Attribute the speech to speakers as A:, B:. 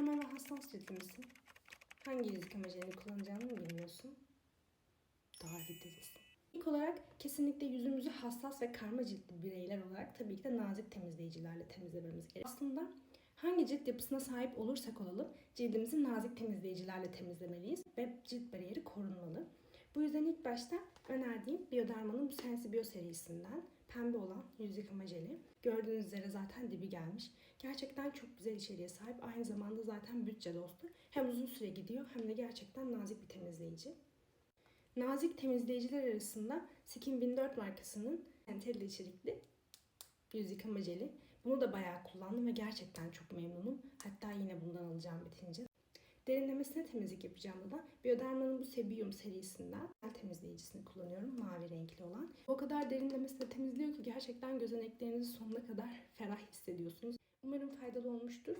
A: karma ve hassas ciltli misin? Hangi yüz yıkama jelini kullanacağını bilmiyorsun? Daha videodasın. İlk olarak kesinlikle yüzümüzü hassas ve karma ciltli bireyler olarak tabii ki de nazik temizleyicilerle temizlememiz gerekiyor. Aslında hangi cilt yapısına sahip olursak olalım cildimizi nazik temizleyicilerle temizlemeliyiz ve cilt bariyeri. Bu yüzden ilk başta önerdiğim Bioderma'nın bu Sensibio serisinden pembe olan yüz yıkama jeli. Gördüğünüz üzere zaten dibi gelmiş. Gerçekten çok güzel içeriğe sahip. Aynı zamanda zaten bütçe dostu. Hem uzun süre gidiyor hem de gerçekten nazik bir temizleyici. Nazik temizleyiciler arasında Skin 1004 markasının entelli içerikli yüz yıkama jeli. Bunu da bayağı kullandım ve gerçekten çok memnunum. Hatta yine bundan alacağım bitince. Derinlemesine temizlik yapacağım da Bioderma'nın bu Sebium serisinden el temizleyicisini kullanıyorum. Mavi renkli olan. O kadar derinlemesine temizliyor ki gerçekten gözeneklerinizi sonuna kadar ferah hissediyorsunuz. Umarım faydalı olmuştur.